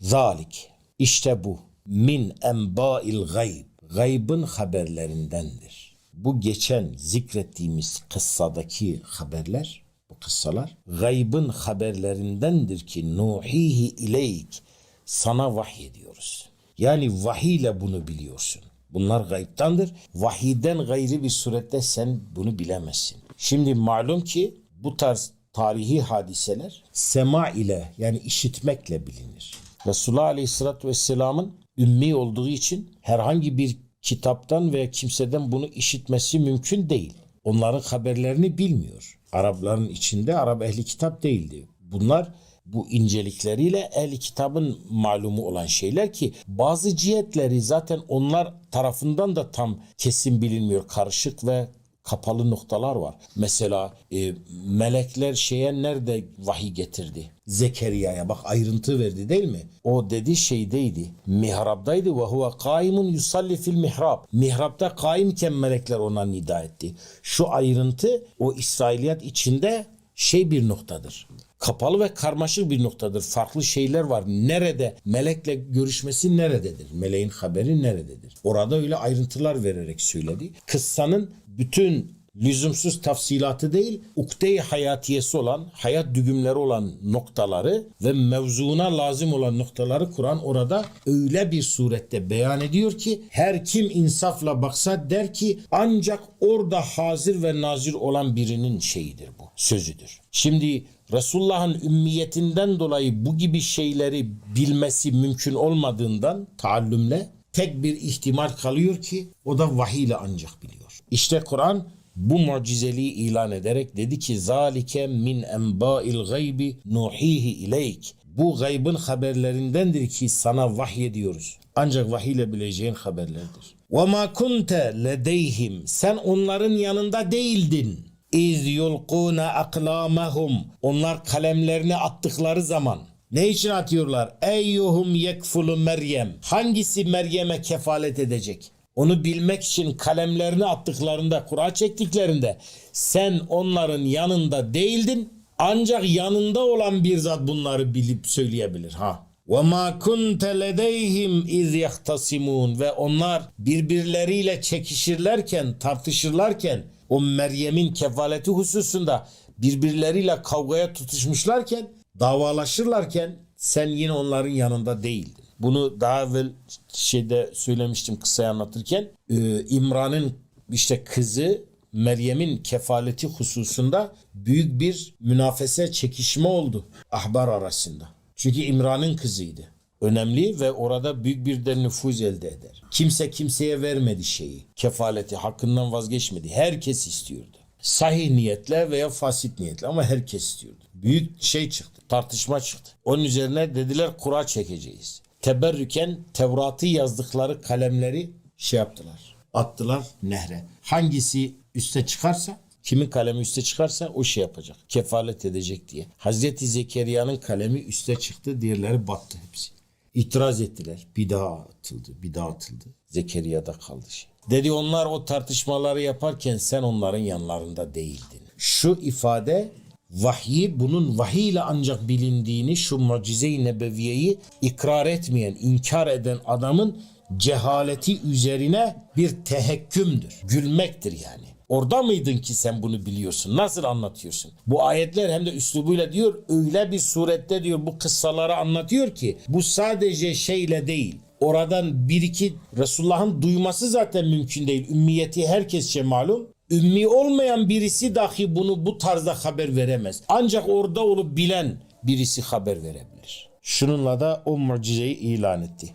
Zalik işte bu min enba'il gayb gaybın haberlerindendir. Bu geçen zikrettiğimiz kıssadaki haberler bu kıssalar gaybın haberlerindendir ki nuhihi ileyk sana vahyediyoruz. Yani vahiy ile bunu biliyorsun. Bunlar gaybtandır. Vahiyden gayri bir surette sen bunu bilemezsin. Şimdi malum ki bu tarz tarihi hadiseler sema ile yani işitmekle bilinir. Resulullah Aleyhisselatü Vesselam'ın ümmi olduğu için herhangi bir kitaptan veya kimseden bunu işitmesi mümkün değil. Onların haberlerini bilmiyor. Arapların içinde Arap ehli kitap değildi. Bunlar bu incelikleriyle ehli kitabın malumu olan şeyler ki bazı cihetleri zaten onlar tarafından da tam kesin bilinmiyor. Karışık ve kapalı noktalar var. Mesela e, melekler şeye nerede vahiy getirdi? Zekeriya'ya bak ayrıntı verdi değil mi? O dedi şeydeydi. Mihrabdaydı ve huve kaimun yusalli fil mihrab. Mihrapta kaimken melekler ona nida etti. Şu ayrıntı o İsrailiyat içinde şey bir noktadır. Kapalı ve karmaşık bir noktadır. Farklı şeyler var. Nerede? Melekle görüşmesi nerededir? Meleğin haberi nerededir? Orada öyle ayrıntılar vererek söyledi. Kıssanın bütün lüzumsuz tafsilatı değil, ukde-i hayatiyesi olan, hayat düğümleri olan noktaları ve mevzuna lazım olan noktaları Kur'an orada öyle bir surette beyan ediyor ki her kim insafla baksa der ki ancak orada hazır ve nazir olan birinin şeyidir bu, sözüdür. Şimdi Resulullah'ın ümmiyetinden dolayı bu gibi şeyleri bilmesi mümkün olmadığından taallümle tek bir ihtimal kalıyor ki o da vahiy ile ancak biliyor. İşte Kur'an bu mucizeliği ilan ederek dedi ki zalike min enba'il gaybi nuhihi ileyk. Bu gaybın haberlerindendir ki sana vahyediyoruz. Ancak vahiy ile bileceğin haberlerdir. Ve ma kunte ledeyhim. Sen onların yanında değildin. İz yulquna aklamahum. Onlar kalemlerini attıkları zaman. Ne için atıyorlar? Eyyuhum yekfulu Meryem. Hangisi Meryem'e kefalet edecek? Onu bilmek için kalemlerini attıklarında, kura çektiklerinde sen onların yanında değildin. Ancak yanında olan bir zat bunları bilip söyleyebilir. Ha. Ve ma kunte ledeyhim iz yahtasimun ve onlar birbirleriyle çekişirlerken, tartışırlarken o Meryem'in kefaleti hususunda birbirleriyle kavgaya tutuşmuşlarken, davalaşırlarken sen yine onların yanında değildin. Bunu daha evvel şeyde söylemiştim kısayı anlatırken. Ee, İmran'ın işte kızı Meryem'in kefaleti hususunda büyük bir münafese çekişme oldu ahbar arasında. Çünkü İmran'ın kızıydı. Önemli ve orada büyük bir de nüfuz elde eder. Kimse kimseye vermedi şeyi. Kefaleti hakkından vazgeçmedi. Herkes istiyordu. Sahih niyetle veya fasit niyetle ama herkes istiyordu. Büyük şey çıktı. Tartışma çıktı. Onun üzerine dediler kura çekeceğiz. Teberrüken Tevrat'ı yazdıkları kalemleri şey yaptılar. Attılar nehre. Hangisi üste çıkarsa kimin kalemi üste çıkarsa o şey yapacak. Kefalet edecek diye. Hazreti Zekeriya'nın kalemi üste çıktı. Diğerleri battı hepsi. İtiraz ettiler. Bir daha atıldı. Bir daha atıldı. Zekeriya'da kaldı şey. Dedi onlar o tartışmaları yaparken sen onların yanlarında değildin. Şu ifade vahyi bunun vahiy ile ancak bilindiğini şu mucize-i nebeviyeyi ikrar etmeyen, inkar eden adamın cehaleti üzerine bir tehekkümdür. Gülmektir yani. Orada mıydın ki sen bunu biliyorsun? Nasıl anlatıyorsun? Bu ayetler hem de üslubuyla diyor öyle bir surette diyor bu kıssaları anlatıyor ki bu sadece şeyle değil. Oradan bir iki Resulullah'ın duyması zaten mümkün değil. Ümmiyeti herkesçe malum. Ümmi olmayan birisi dahi bunu bu tarzda haber veremez. Ancak orada olup bilen birisi haber verebilir. Şununla da o mucizeyi ilan etti.